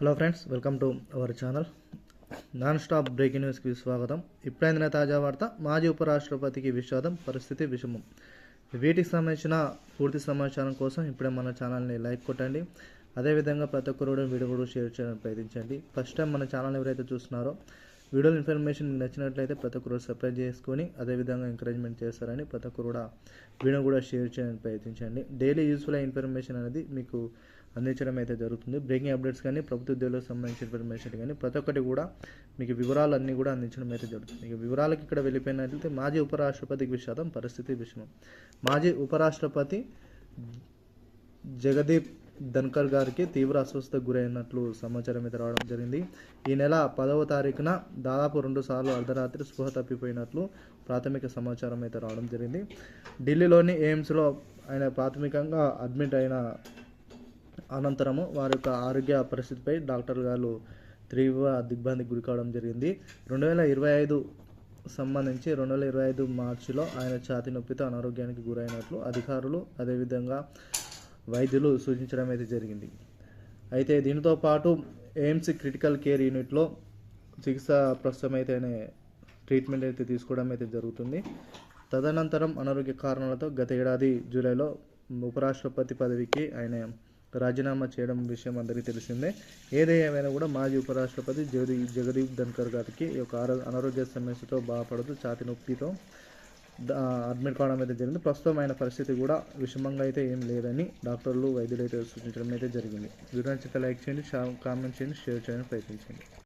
Hello friends welcome to our channel non stop breaking న్యూస్కి స్వాగతం. ఇప్పుడైన తాజా వార్త మాజీ ఉపరాష్ట్రపతికి విషాదం పరిస్థితి విషమం. వీటికి సంబంధించిన పూర్తి సమాచారం కోసం ఇప్పుడే మన ఛానల్ని లైక్ కొట్టండి. అదేవిధంగా ప్రతి ఒక్కరు కూడా వీడియో కూడా షేర్ చేయడానికి ప్రయత్నించండి. ఫస్ట్ టైం మన ఛానల్ ఎవరైతే చూస్తున్నారో వీడియో ఇన్ఫర్మేషన్ మీకు నచ్చినట్లయితే ప్రతి ఒక్కరు సబ్స్క్రైబ్ చేసుకొని అదేవిధంగా ఎంకరేజ్మెంట్ చేస్తారని ప్రతి ఒక్కరు కూడా వీడియో కూడా షేర్ చేయడానికి ప్రయత్నించండి. డైలీ యూస్ఫుల్ ఇన్ఫర్మేషన్ అనేది మీకు అందించడం అయితే జరుగుతుంది. బ్రేకింగ్ అప్డేట్స్ కానీ ప్రభుత్వ ఉద్యోగులకు సంబంధించిన ఇన్ఫర్మేషన్ కానీ ప్రతి ఒక్కటి కూడా మీకు వివరాలు అన్నీ కూడా అందించడం అయితే జరుగుతుంది. ఇక వివరాలకు ఇక్కడ వెళ్ళిపోయినట్లయితే మాజీ ఉపరాష్ట్రపతికి విషాదం పరిస్థితి విషయం మాజీ ఉపరాష్ట్రపతి జగదీప్ ధన్కర్ గారికి తీవ్ర అస్వస్థతకు గురైనట్లు సమాచారం అయితే రావడం జరిగింది. ఈ నెల పదవ తారీఖున దాదాపు రెండు సార్లు అర్ధరాత్రి స్పృహ తప్పిపోయినట్లు ప్రాథమిక సమాచారం అయితే రావడం జరిగింది. ఢిల్లీలోని ఎయిమ్స్లో ఆయన ప్రాథమికంగా అడ్మిట్ అయిన అనంతరము వారి యొక్క ఆరోగ్య పరిస్థితిపై డాక్టర్ గారు తీవ్ర దిగ్భ్రాంతికి గురి కావడం జరిగింది. రెండు వేల ఇరవై ఐదు సంబంధించి రెండు వేల ఇరవై ఐదు మార్చిలో ఆయన ఛాతీ నొప్పితో అనారోగ్యానికి గురైనట్లు అధికారులు అదేవిధంగా వైద్యులు సూచించడం అయితే జరిగింది. అయితే దీనితో పాటు ఎయిమ్స్ క్రిటికల్ కేర్ యూనిట్లో చికిత్స ప్రస్తుతం అయితేనే ట్రీట్మెంట్ అయితే తీసుకోవడం అయితే జరుగుతుంది. తదనంతరం అనారోగ్య కారణాలతో గత ఏడాది జూలైలో ఉపరాష్ట్రపతి పదవికి ఆయన రాజీనామా చేయడం విషయం అందరికీ తెలిసిందే. ఏదేమైనా కూడా మాజీ ఉపరాష్ట్రపతి జగదీ జగదీప్ ధన్కర్ గారికి ఈ యొక్క అనారోగ్య సమస్యతో బాధపడుతూ ఛాతి నొప్పితో అడ్మిట్ కావడం అయితే జరిగింది. ప్రస్తుతం ఆయన పరిస్థితి కూడా విషమంగా అయితే ఏం లేదని డాక్టర్లు వైద్యులు అయితే సూచించడం అయితే జరిగింది. వీడియో నచ్చితే లైక్ చేయండి షా- కామెంట్ చేయండి షేర్ చేయడానికి ప్రయత్నించండి.